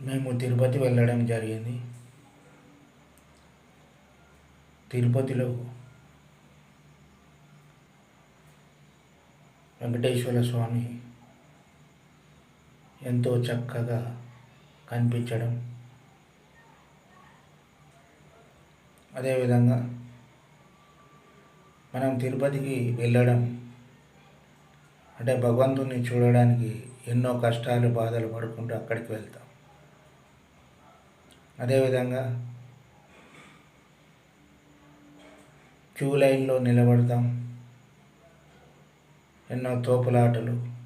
మేము తిరుపతి వెళ్ళడం జరిగింది. తిరుపతిలో వెంకటేశ్వర స్వామి ఎంతో చక్కగా కనిపించడం. అదేవిధంగా మనం తిరుపతికి వెళ్ళడం అంటే భగవంతుని చూడడానికి ఎన్నో కష్టాలు బాధలు పడుకుంటూ అక్కడికి వెళ్తాం. అదేవిధంగా క్యూ లైన్లో నిలబడతాం. ఎన్నో తోపులాటలు.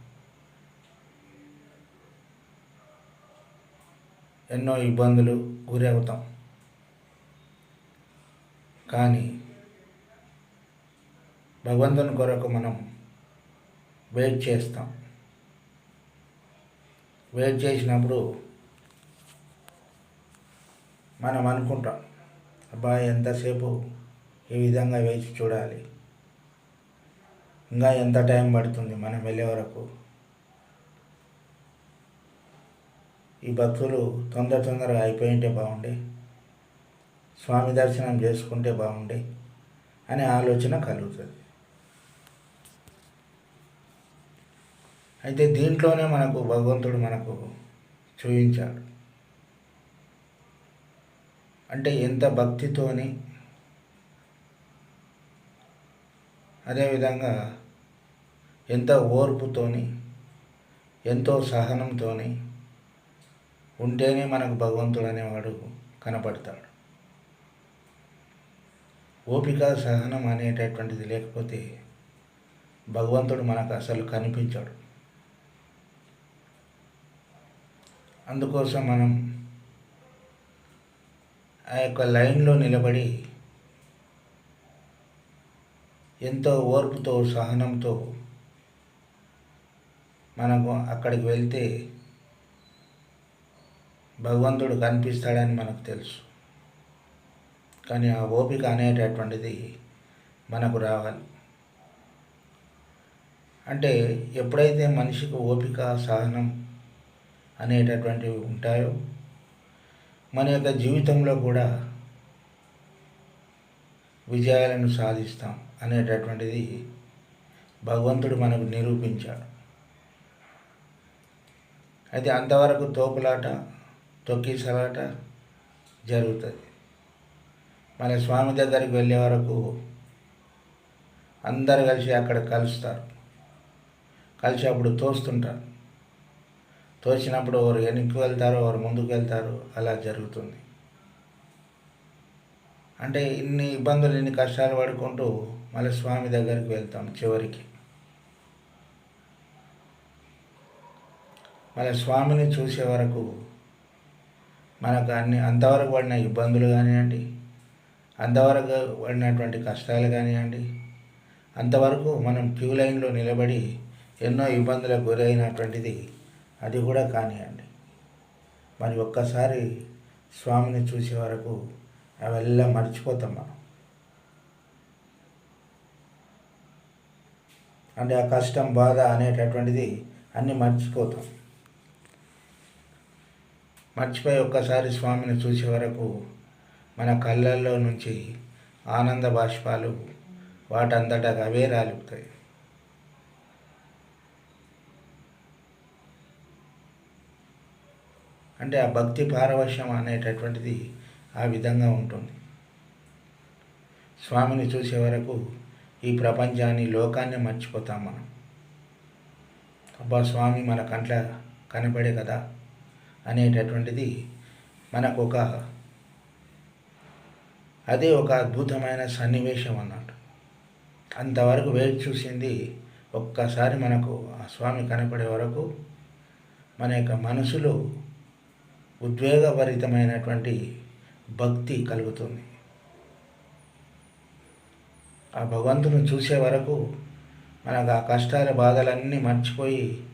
ఎన్నో ఇబ్బందులు గురి అవుతాం. కానీ భగవంతుని కొరకు మనం వెయిట్ చేస్తాం. వెయిట్ చేసినప్పుడు మనం అనుకుంటాం అబ్బా ఎంతసేపు ఈ విధంగా వేచి చూడాలి? ఇంకా ఎంత టైం పడుతుంది మనం వెళ్ళే వరకు? ఈ భక్తులు తొందర తొందరగా అయిపోయింటే బాగుండే స్వామి దర్శనం చేసుకుంటే బాగుండే అనే ఆలోచన కలుగుతుంది. అయితే దీంట్లోనే మనకు భగవంతుడు మనకు చూపించాడు. అంటే ఎంత భక్తితోని అదేవిధంగా ఎంత ఓర్పుతోని ఎంతో సహనంతోని ఉంటేనే మనకు భగవంతుడు అనేవాడు కనపడతాడు. ఓపిక సహనం అనేటటువంటిది లేకపోతే భగవంతుడు మనకు అసలు కనిపించాడు. అందుకోసం మనం ఆ యొక్క లైన్లో నిలబడి ఎంతో ఓర్పుతో సహనంతో మనకు అక్కడికి వెళ్తే భగవంతుడు కనిపిస్తాడని మనకు తెలుసు. కానీ ఆ ఓపిక అనేటటువంటిది మనకు రావాలి. అంటే ఎప్పుడైతే మనిషికి ఓపిక సహనం అనేటటువంటివి ఉంటాయో మన యొక్క జీవితంలో కూడా విజయాలను సాధిస్తాం అనేటటువంటిది భగవంతుడు మనకు నిరూపించాడు. అయితే అంతవరకు తోపులాట తొక్కిసలాట జరుగుతుంది. మన స్వామి దగ్గరికి వెళ్ళే వరకు అందరు కలిసి అక్కడ కలుస్తారు. కలిసి అప్పుడు తోస్తుంటారు. తోచినప్పుడు ఎవరు వెనక్కి వెళ్తారో ఎవరు ముందుకు వెళ్తారో అలా జరుగుతుంది. అంటే ఇన్ని ఇబ్బందులు ఇన్ని కష్టాలు పడుకుంటూ మళ్ళీ స్వామి దగ్గరికి వెళ్తాం చివరికి. మళ్ళీ స్వామిని చూసే వరకు మనకు అన్ని అంతవరకు పడిన ఇబ్బందులు కానివ్వండి అంతవరకు పడినటువంటి కష్టాలు కానివ్వండి అంతవరకు మనం క్యూ లైన్లో నిలబడి ఎన్నో ఇబ్బందులకు గురైనటువంటిది అది కూడా కానివ్వండి. మరి ఒక్కసారి స్వామిని చూసే వరకు అవెల్లా మర్చిపోతాం మనం. అంటే ఆ కష్టం బాధ అనేటటువంటిది అన్నీ మర్చిపోతాం. మర్చిపోయి ఒక్కసారి స్వామిని చూసే వరకు మన కళ్ళల్లో నుంచి ఆనంద బాష్పాలు వాటంతటా అవే రాలుపుతాయి అంటే ఆ భక్తి పారవశ్యం అనేటటువంటిది ఆ విధంగా ఉంటుంది. స్వామిని చూసే వరకు ఈ ప్రపంచాన్ని లోకాన్ని మర్చిపోతాం మనం. అబ్బా స్వామి మన కంట్ల కనపడే కదా అనేటటువంటిది మనకు ఒక అదే ఒక అద్భుతమైన సన్నివేశం అన్నట్టు. అంతవరకు వేచి చూసింది ఒక్కసారి మనకు ఆ స్వామి కనపడే వరకు మన యొక్క మనసులో ఉద్వేగభరితమైనటువంటి భక్తి కలుగుతుంది. ఆ భగవంతుని చూసే వరకు మనకు ఆ కష్టాల బాధలన్నీ మర్చిపోయి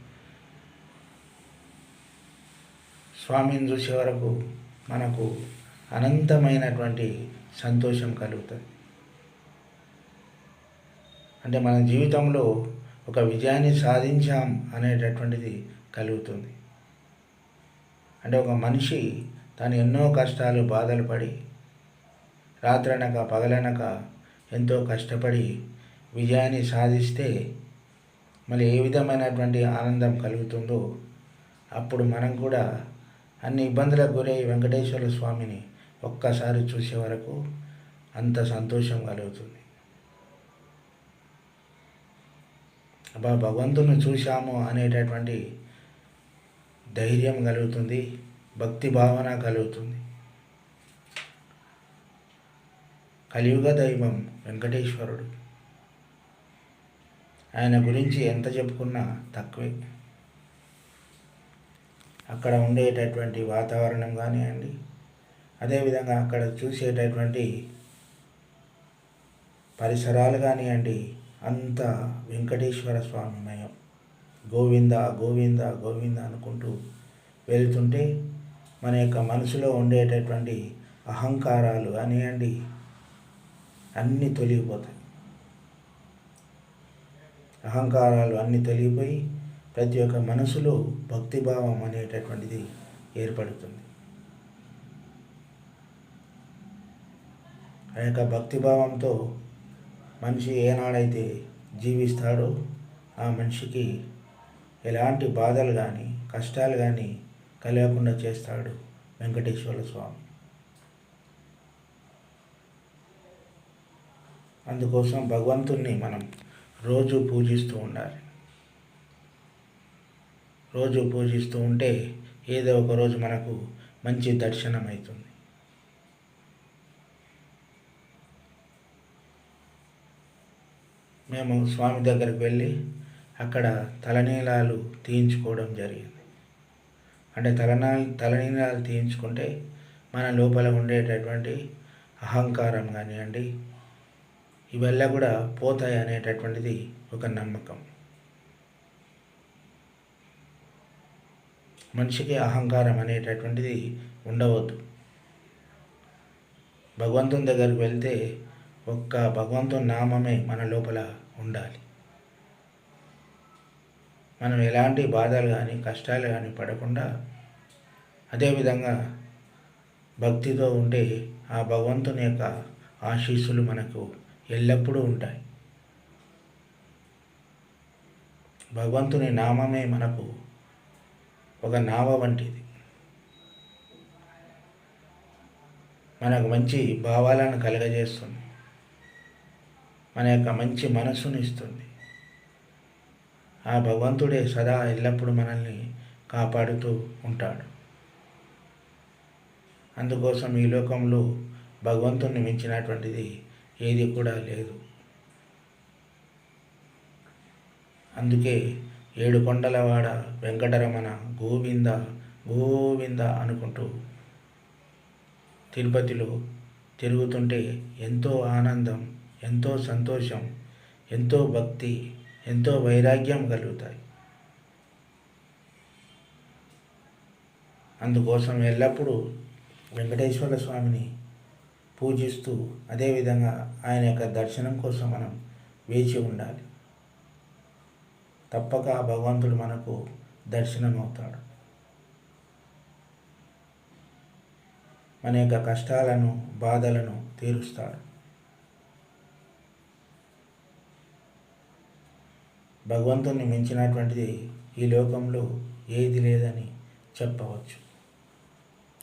స్వామిని చూసే వరకు మనకు అనంతమైనటువంటి సంతోషం కలుగుతుంది. అంటే మన జీవితంలో ఒక విజయాన్ని సాధించాం అనేటటువంటిది కలుగుతుంది. అంటే ఒక మనిషి తను ఎన్నో కష్టాలు బాధలు పడి రాత్రనక పగలనక ఎంతో కష్టపడి విజయాన్ని సాధిస్తే మళ్ళీ ఏ విధమైనటువంటి ఆనందం కలుగుతుందో అప్పుడు మనం కూడా అన్ని ఇబ్బందులకు గురై వెంకటేశ్వర స్వామిని ఒక్కసారి చూసే వరకు అంత సంతోషం కలుగుతుంది. అబ్బా భగవంతుని చూశాము అనేటటువంటి ధైర్యం కలుగుతుంది భక్తి భావన కలుగుతుంది. కలియుగ దైవం వెంకటేశ్వరుడు. ఆయన గురించి ఎంత చెప్పుకున్నా తక్కువే. అక్కడ ఉండేటటువంటి వాతావరణం కానివ్వండి అదేవిధంగా అక్కడ చూసేటటువంటి పరిసరాలు కానివ్వండి అంత వెంకటేశ్వర స్వామిమయం. గోవింద గోవింద గోవింద అనుకుంటూ వెళ్తుంటే మన యొక్క మనసులో ఉండేటటువంటి అహంకారాలు అనేయండి అన్నీ తొలగిపోతాయి. అహంకారాలు అన్నీ తొలగిపోయి ప్రతి ఒక్క మనసులో భక్తిభావం అనేటటువంటిది ఏర్పడుతుంది. ఆ యొక్క భక్తిభావంతో మనిషి ఏనాడైతే జీవిస్తాడో ఆ మనిషికి ఎలాంటి బాధలు కానీ కష్టాలు కానీ కలగకుండా చేస్తాడు వెంకటేశ్వర స్వామి. అందుకోసం భగవంతుణ్ణి మనం రోజు పూజిస్తూ ఉండాలి. రోజు పూజిస్తూ ఉంటే ఏదో ఒక రోజు మనకు మంచి దర్శనం అవుతుంది మేము స్వామి దగ్గరికి వెళ్ళి అక్కడ తలనీలాలు తీయించుకోవడం జరిగింది. అంటే తలనా తలనీలాలు తీయించుకుంటే మన లోపల ఉండేటటువంటి అహంకారం కానివ్వండి ఇవల్ల కూడా పోతాయి అనేటటువంటిది ఒక నమ్మకం. మనిషికి అహంకారం అనేటటువంటిది ఉండవద్దు. భగవంతుని దగ్గరికి వెళ్తే ఒక్క భగవంతుని నామమే మన లోపల ఉండాలి. మనం ఎలాంటి బాధలు కానీ కష్టాలు కానీ పడకుండా అదేవిధంగా భక్తితో ఉంటే ఆ భగవంతుని యొక్క ఆశీస్సులు మనకు ఎల్లప్పుడూ ఉంటాయి. భగవంతుని నామమే మనకు ఒక నావ వంటిది. మనకు మంచి భావాలను కలగజేస్తుంది. మన యొక్క మంచి మనస్సును ఇస్తుంది. ఆ భగవంతుడే సదా ఎల్లప్పుడూ మనల్ని కాపాడుతూ ఉంటాడు. అందుకోసం ఈ లోకంలో భగవంతుని మించినటువంటిది ఏది కూడా లేదు. అందుకే ఏడు కొండలవాడ వెంకటరమణ గోవింద గోవింద అనుకుంటూ తిరుపతిలో తిరుగుతుంటే ఎంతో ఆనందం ఎంతో సంతోషం ఎంతో భక్తి ఎంతో వైరాగ్యం కలుగుతాయి. అందుకోసం ఎల్లప్పుడూ వెంకటేశ్వర స్వామిని పూజిస్తూ అదేవిధంగా ఆయన యొక్క దర్శనం కోసం మనం వేచి ఉండాలి. తప్పక భగవంతుడు మనకు దర్శనం అవుతాడు మన యొక్క కష్టాలను బాధలను తీరుస్తాడు. భగవంతుని మించినటువంటిది ఈ లోకంలో ఏది లేదని చెప్పవచ్చు.